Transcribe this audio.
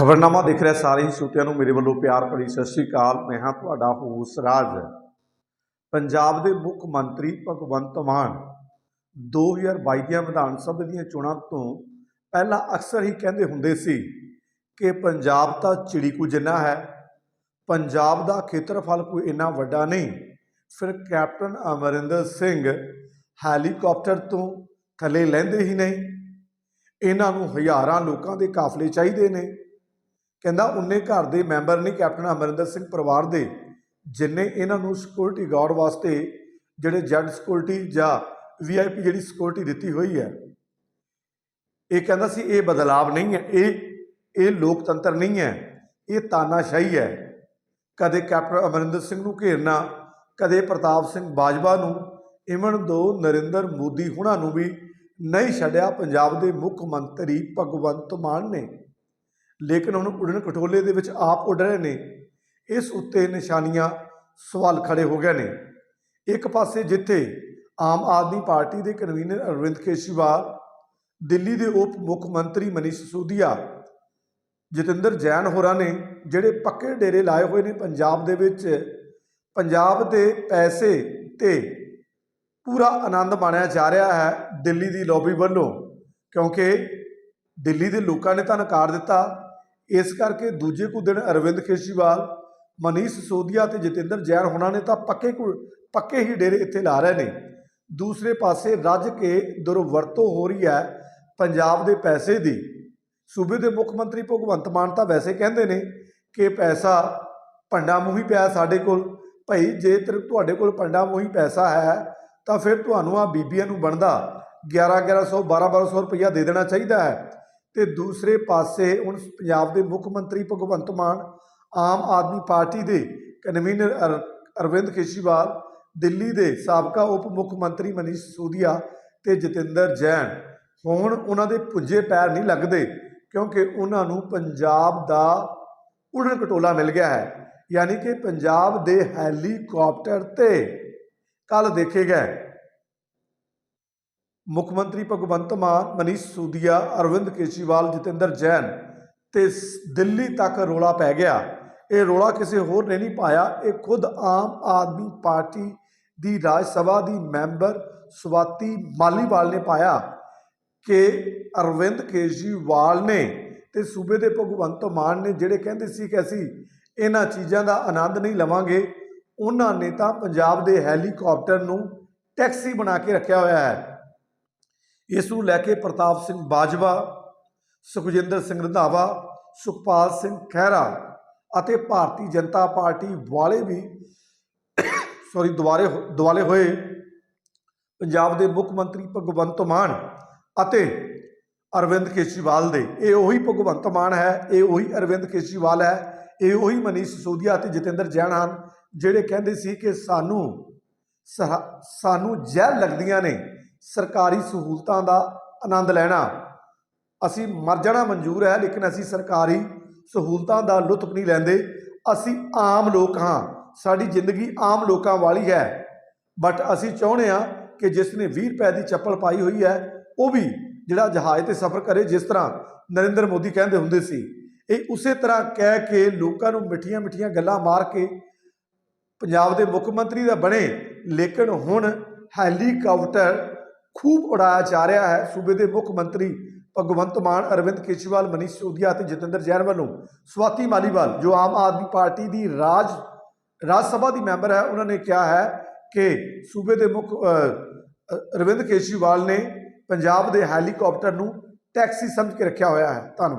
ਖਬਰਨਾਮਾ ਦੇਖ ਰਿਹਾ ਸਾਰੇ ਹੀ ਸਰੋਤਿਆਂ ਨੂੰ। ਮੇਰੇ ਵੱਲੋਂ ਪਿਆਰ ਭਰੀ ਸਤਿ ਸ੍ਰੀ ਅਕਾਲ। ਮੈਂ ਹਾਂ ਤੁਹਾਡਾ ਹੋਸ ਰਾਜ। ਪੰਜਾਬ ਦੇ ਮੁੱਖ ਮੰਤਰੀ ਭਗਵੰਤ ਮਾਨ 2022 ਦੀਆਂ ਵਿਧਾਨ ਸਭਾ ਦੀਆਂ ਚੋਣਾਂ ਤੋਂ ਪਹਿਲਾਂ ਅਕਸਰ ਹੀ ਕਹਿੰਦੇ ਹੁੰਦੇ ਸੀ ਕਿ ਪੰਜਾਬ ਤਾਂ ਚਿੜੀਕੂ ਜਿੰਨਾ ਹੈ, ਪੰਜਾਬ ਦਾ ਖੇਤਰਫਲ ਕੋਈ ਇੰਨਾ ਵੱਡਾ ਨਹੀਂ। ਫਿਰ ਕੈਪਟਨ ਅਮਰਿੰਦਰ ਸਿੰਘ ਹੈਲੀਕਾਪਟਰ ਤੋਂ ਥੱਲੇ ਲੈਂਦੇ ਹੀ ਨਹੀਂ। ਇਹਨਾਂ ਨੂੰ ਹਜ਼ਾਰਾਂ ਲੋਕਾਂ ਦੇ ਕਾਫਲੇ ਚਾਹੀਦੇ ਨੇ। ਕਹਿੰਦਾ ਉਨੇ ਘਰ ਦੇ ਮੈਂਬਰ ਨਹੀਂ ਕੈਪਟਨ ਅਮਰਿੰਦਰ ਸਿੰਘ ਪਰਿਵਾਰ ਦੇ, ਜਿੰਨੇ ਇਹਨਾਂ ਨੂੰ ਸਿਕਿਉਰਿਟੀ ਗਾਰਡ ਵਾਸਤੇ ਜਿਹੜੇ ਜੈਡ ਸਿਕਿਉਰਿਟੀ ਜਾਂ ਵੀਆਈਪੀ ਜਿਹੜੀ ਸਿਕਿਉਰਿਟੀ ਦਿੱਤੀ ਹੋਈ ਹੈ, ਇਹ ਕਹਿੰਦਾ ਸੀ ਇਹ ਬਦਲਾਵ ਨਹੀਂ ਹੈ, ਇਹ ਇਹ ਲੋਕਤੰਤਰ ਨਹੀਂ ਹੈ, ਇਹ ਤਾਨਾਸ਼ਾਹੀ ਹੈ। ਕਦੇ ਕੈਪਟਨ ਅਮਰਿੰਦਰ ਸਿੰਘ ਨੂੰ ਘੇਰਨਾ, ਕਦੇ ਪ੍ਰਤਾਪ ਸਿੰਘ ਬਾਜਵਾ ਨੂੰ, ਇਵਨ ਦੋ ਨਰਿੰਦਰ ਮੋਦੀ ਹੁਣਾਂ ਨੂੰ ਵੀ ਨਹੀਂ ਛੱਡਿਆ, ਪੰਜਾਬ ਦੇ ਮੁੱਖ ਮੰਤਰੀ ਭਗਵੰਤ ਮਾਨ ਨੇ। ਲੇਕਿਨ ਹੁਣ ਉਡਣ ਕਟੋਲੇ ਦੇ ਵਿੱਚ ਆਪ ਉੱਡ ਰਹੇ ਨੇ। ਇਸ ਉੱਤੇ ਨਿਸ਼ਾਨੀਆਂ ਸਵਾਲ ਖੜੇ ਹੋ ਗਏ ਨੇ। ਇੱਕ ਪਾਸੇ ਜਿੱਥੇ ਆਮ ਆਦਮੀ ਪਾਰਟੀ ਦੇ ਕਨਵੀਨਰ ਅਰਵਿੰਦ ਕੇਜਰੀਵਾਲ, ਦਿੱਲੀ ਦੇ ਉਪ ਮੁੱਖ ਮੰਤਰੀ ਮਨੀਸ਼ ਸਿਸੋਦੀਆ, ਜਤਿੰਦਰ ਜੈਨ ਹੋਰਾਂ ਨੇ ਜਿਹੜੇ ਪੱਕੇ ਡੇਰੇ ਲਾਏ ਹੋਏ ਨੇ ਪੰਜਾਬ ਦੇ ਵਿੱਚ, ਪੰਜਾਬ ਦੇ ਪੈਸੇ ਤੇ ਪੂਰਾ ਆਨੰਦ ਮਾਣਿਆ ਜਾ ਰਿਹਾ ਹੈ ਦਿੱਲੀ ਦੀ ਲੌਬੀ ਵੱਲੋਂ। ਕਿਉਂਕਿ ਦਿੱਲੀ ਦੇ ਲੋਕਾਂ ਨੇ ਤਾਂ ਨਕਾਰ ਦਿੱਤਾ ਇਸ ਕਰਕੇ ਦੂਜੇ ਕੁ ਦਿਨ ਅਰਵਿੰਦ ਕੇਜਰੀਵਾਲ, ਮਨੀਸ਼ ਸਿਸੋਦੀਆ ਤੇ ਜਤਿੰਦਰ ਜੈਨ ਹੋਣਾ ਨੇ ਤਾਂ ਪੱਕੇ ਕੁ- ਪੱਕੇ ਹੀ ਡੇਰੇ ਇੱਥੇ ਲਾ ਰਹੇ ਨੇ। ਦੂਸਰੇ ਪਾਸੇ ਰੱਜ ਕੇ ਦੁਰਵਰਤੋਂ ਹੋ ਰਹੀ ਹੈ ਪੰਜਾਬ ਦੇ ਪੈਸੇ ਦੀ। ਸੂਬੇ ਦੇ ਮੁੱਖ ਮੰਤਰੀ ਭਗਵੰਤ ਮਾਨ ਤਾਂ ਵੈਸੇ ਕਹਿੰਦੇ ਨੇ ਕਿ ਪੈਸਾ ਭੰਡਾ ਮੂੰਹੀ ਪਿਆ ਸਾਡੇ ਕੋਲ। ਭਾਈ ਜੇ ਤੇ ਤੁਹਾਡੇ ਕੋਲ ਭੰਡਾ ਮੂੰਹੀ ਪੈਸਾ ਹੈ, ਤਾਂ ਫਿਰ ਤੁਹਾਨੂੰ ਆ ਬੀਬੀਆਂ ਨੂੰ ਬਣਦਾ 11 1100 12 1200 ਰੁਪਈਆ ਦੇ ਦੇਣਾ ਚਾਹੀਦਾ ਹੈ। ਤੇ ਦੂਸਰੇ ਪਾਸੇ ਹੁਣ ਪੰਜਾਬ ਦੇ ਮੁੱਖ ਮੰਤਰੀ ਭਗਵੰਤ ਮਾਨ, ਆਮ ਆਦਮੀ ਪਾਰਟੀ ਦੇ ਕਨਵੀਨਰ ਅਰ- ਅਰਵਿੰਦ ਕੇਜਰੀਵਾਲ, ਦਿੱਲੀ ਦੇ ਸਾਬਕਾ ਉਪ ਮੁੱਖ ਮੰਤਰੀ ਮਨੀਸ਼ ਸਿਸੋਦੀਆ ਤੇ ਜਤਿੰਦਰ ਜੈਨ। ਹੁਣ ਉਹਨਾਂ ਦੇ ਪੁੱਜੇ ਪੈਰ ਨਹੀਂ ਲੱਗਦੇ ਕਿਉਂਕਿ ਉਹਨਾਂ ਨੂੰ ਪੰਜਾਬ ਦਾ ਉਡਣ ਕਟੋਲਾ ਮਿਲ ਗਿਆ ਹੈ। ਯਾਨੀ ਕਿ ਪੰਜਾਬ ਦੇ ਹੈਲੀਕਾਪਟਰ ਤੇ ਕੱਲ ਦੇਖੇ ਗਏ ਮੁੱਖ ਮੰਤਰੀ ਭਗਵੰਤ ਮਾਨ, ਮਨੀਸ਼ ਸੂਦੀਆ, ਅਰਵਿੰਦ ਕੇਜਰੀਵਾਲ, ਜਤਿੰਦਰ ਜੈਨ ਤੇ ਸ- ਦਿੱਲੀ ਤੱਕ ਰੋਲਾ ਪੈ ਗਿਆ। ਇਹ ਰੋਲਾ ਕਿਸੇ ਹੋਰ ਨੇ ਨਹੀਂ ਪਾਇਆ। ਇਹ ਖੁਦ ਆਮ ਆਦਮੀ ਪਾਰਟੀ ਦੀ ਰਾਜ ਸਭਾ ਦੀ ਮੈਂਬਰ ਸਵਾਤੀ ਮਾਲੀਵਾਲ ਨੇ ਪਾਇਆ ਕਿ ਅਰਵਿੰਦ ਕੇਜਰੀਵਾਲ ਨੇ ਤੇ ਸੂਬੇ ਦੇ ਭਗਵੰਤ ਮਾਨ ਨੇ ਜਿਹੜੇ ਕਹਿੰਦੇ ਸੀ ਕਿ ਅਸੀਂ ਇਹਨਾਂ ਚੀਜ਼ਾਂ ਦਾ ਆਨੰਦ ਨਹੀਂ ਲਵਾਂਗੇ, ਉਹਨਾਂ ਨੇ ਤਾਂ ਪੰਜਾਬ ਦੇ ਹੈਲੀਕਾਪਟਰ ਨੂੰ ਟੈਕਸੀ ਬਣਾ ਕੇ ਰੱਖਿਆ ਹੋਇਆ ਹੈ। ਇਸ ਨੂੰ ਲੈ ਕੇ ਪ੍ਰਤਾਪ ਸਿੰਘ ਬਾਜਵਾ, ਸੁਖਜਿੰਦਰ ਸਿੰਘ ਰੰਧਾਵਾ, ਸੁਖਪਾਲ ਸਿੰਘ ਖਹਿਰਾ ਅਤੇ ਭਾਰਤੀ ਜਨਤਾ ਪਾਰਟੀ ਵਾਲੇ ਵੀ ਸੌਰੀ ਦੁਆਰੇ ਦੁਆਲੇ ਹੋਏ ਪੰਜਾਬ ਦੇ ਮੁੱਖ ਮੰਤਰੀ ਭਗਵੰਤ ਮਾਨ ਅਤੇ ਅਰਵਿੰਦ ਕੇਜਰੀਵਾਲ ਦੇ। ਇਹ ਉਹੀ ਭਗਵੰਤ ਮਾਨ ਹੈ, ਇਹ ਉਹੀ ਅਰਵਿੰਦ ਕੇਜਰੀਵਾਲ ਹੈ, ਇਹ ਉਹੀ ਮਨੀਸ਼ ਸਿਸੋਦੀਆ ਅਤੇ ਜਤਿੰਦਰ ਜੈਨ ਹਨ, ਜਿਹੜੇ ਕਹਿੰਦੇ ਸੀ ਕਿ ਸਾਨੂੰ ਸਹਾ- ਸਾਨੂੰ ਜ਼ਹਿਰ ਲੱਗਦੀਆਂ ਨੇ। ਸਰਕਾਰੀ ਸਹੂਲਤਾਂ ਦਾ ਆਨੰਦ ਲੈਣਾ। ਅਸੀਂ ਮਰ ਜਾਣਾ ਮਨਜ਼ੂਰ ਹੈ, ਲੇਕਿਨ ਅਸੀਂ ਸਰਕਾਰੀ ਸਹੂਲਤਾਂ ਦਾ ਲੁਤਫ ਨਹੀਂ ਲੈਂਦੇ। ਅਸੀਂ ਆਮ ਲੋਕ ਹਾਂ। ਸਾਡੀ ਜ਼ਿੰਦਗੀ ਆਮ ਲੋਕਾਂ ਵਾਲੀ ਹੈ। ਬਟ ਅਸੀਂ ਚਾਹੁੰਦੇ ਹਾਂ ਕਿ ਜਿਸ ਨੇ 20 ਰੁਪਏ ਦੀ ਚੱਪਲ ਪਾਈ ਹੋਈ ਹੈ, ਉਹ ਵੀ ਜਿਹੜਾ ਜਹਾਜ਼ ਤੇ ਸਫ਼ਰ ਕਰੇ, ਜਿਸ ਤਰ੍ਹਾਂ ਨਰਿੰਦਰ ਮੋਦੀ ਕਹਿੰਦੇ ਹੁੰਦੇ ਸੀ। ਇਹ ਉਸੇ ਤਰ੍ਹਾਂ ਕਹਿ ਕੇ ਲੋਕਾਂ ਨੂੰ ਮਿੱਠੀਆਂ ਮਿੱਠੀਆਂ ਗੱਲਾਂ ਮਾਰ ਕੇ ਪੰਜਾਬ ਦੇ ਮੁੱਖ ਮੰਤਰੀ ਦਾ ਬਣੇ। ਲੇਕਿਨ ਹੁਣ ਹੈਲੀਕਾਪਟਰ ਖੂਬ ਉਡਾਇਆ ਜਾ ਰਿਹਾ ਹੈ। ਸੂਬੇ ਦੇ ਮੁੱਖ ਮੰਤਰੀ ਭਗਵੰਤ ਮਾਨ, ਅਰਵਿੰਦ ਕੇਜਰੀਵਾਲ, ਮਨੀਸ਼ ਸਿਸੋਦੀਆ ਅਤੇ ਜਤਿੰਦਰ ਜੈਨ ਵੱਲੋਂ ਸਵਾਤੀ ਮਾਲੀਵਾਲ, ਜੋ ਆਮ ਆਦਮੀ ਪਾਰਟੀ ਦੀ ਰਾਜ ਰਾਜ ਸਭਾ ਦੀ ਮੈਂਬਰ ਹੈ, ਉਹਨਾਂ ਨੇ ਕਿਹਾ ਹੈ ਕਿ ਸੂਬੇ ਦੇ ਮੁੱਖ ਅਰਵਿੰਦ ਕੇਜਰੀਵਾਲ ਨੇ ਪੰਜਾਬ ਦੇ ਹੈਲੀਕਾਪਟਰ ਨੂੰ ਟੈਕਸੀ ਸਮਝ ਕੇ ਰੱਖਿਆ ਹੋਇਆ ਹੈ। ਧੰਨਵਾਦ।